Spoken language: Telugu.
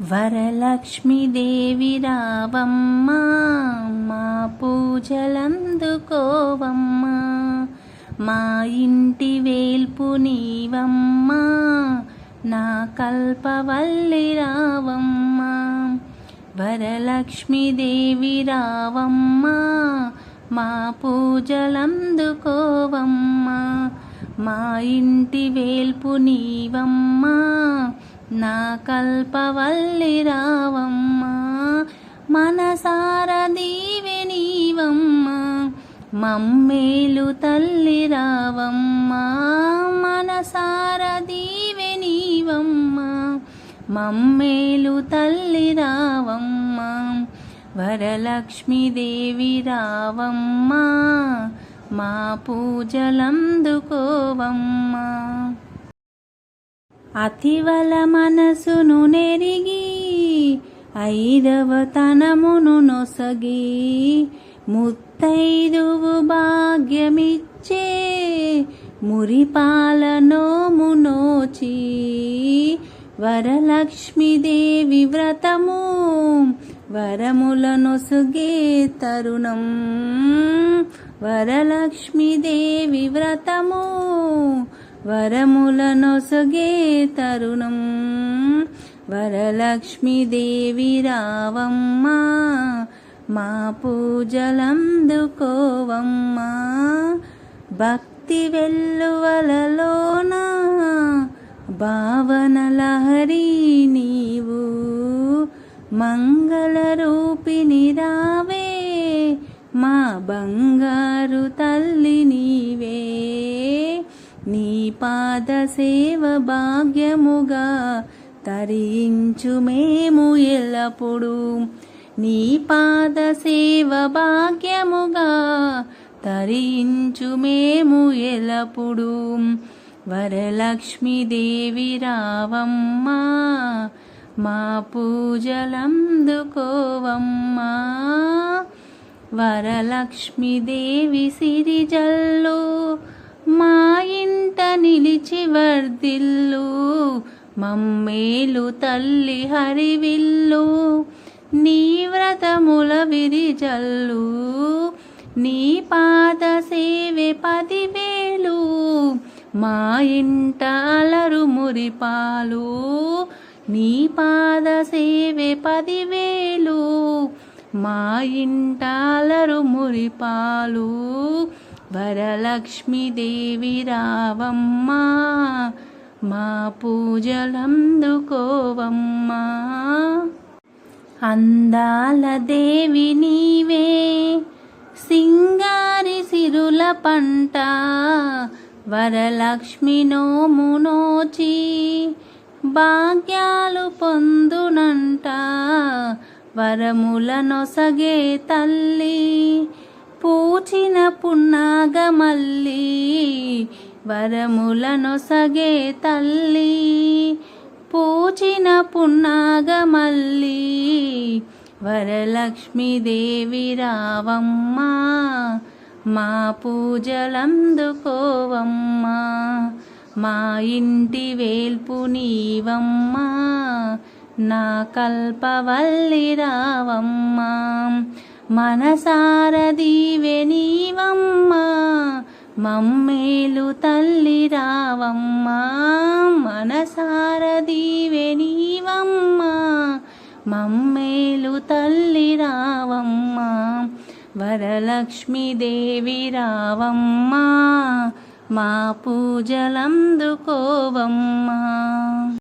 వరలక్ష్మీదేవి రావమ్మ మా పూజలందుకోవమ్మ. మా ఇంటి వేల్పు నీవమ్మ నా కల్పవల్లి రావమ్మ. వరలక్ష్మీదేవి రావమ్మ మా పూజలందుకోవమ్మ. మా ఇంటి వేల్పు నీవమ్మా నా కల్పవల్లి రావమ్మా మనసార దీవె నీవమ్మా మమ్మేలు తల్లి రావమ్మా మనసార దీవె నీవమ్మా మమ్మేలు తల్లి రావమ్మా వరలక్ష్మీదేవి రావమ్మా మా పూజలందుకోవమ్మా. అతివల మనసును నెరిగి ఐదవ తనమును నొసగి ముత్తైదువు భాగ్యమిచ్చే మురిపాల నోచి వరలక్ష్మీదేవి వ్రతము వరముల నొసుగే తరుణం. వరలక్ష్మీదేవి వ్రతము వరములనొసగే తరుణం. వరలక్ష్మీదేవి రావమ్మా మా పూజలందుకోవమ్మా. భక్తి వెల్లువలలోన భావన లహరి నీవు. మంగళ రూపిణి రావే మా బంగారు తల్లి నీవే. నీ పాద సేవ భాగ్యముగా తరించు మేము ఎల్లప్పుడూ. నీ పాద సేవ భాగ్యముగా తరించు మేము ఎల్లప్పుడూ. వరలక్ష్మీదేవి రావమ్మా మా పూజలందుకోవమ్మా వరలక్ష్మీదేవి సిరిజల్లో ఇంట నిలిచి వర్దిల్లు మమ్మేలు తల్లి హరివిల్లు నీ వ్రతముల విరిజల్లు నీ పాద సేవే పదివేలు మా ఇంట అలరు మురిపాలు నీ పాద సేవే పదివేలు మా ఇంట అలరు మురిపాలు వరలక్ష్మీదేవి రావమ్మా మా పూజలందుకోవమ్మా. అందాల దేవి నీవే సింగారి సిరుల పంట వరలక్ష్మి నోము నోచి భాగ్యాలు పొందునంట వరముల నొసగే తల్లి. పూచిన పున్నాగమల్లి వరముల నొసగే తల్లి. పూచిన పున్నాగమల్లి వరలక్ష్మీదేవి రావమ్మా. మా పూజలందుకోవమ్మా మా ఇంటి వేల్పు నీవమ్మా. నా కల్పవల్లి రావమ్మా. మనసారదీవెనీవమ్మా మమ్మేలు తల్లి రావమ్మా మనసార మమ్మేలు తల్లి రావమ్మా వరలక్ష్మీదేవి రావమ్మా మా పూజలందుకోవమ్మా.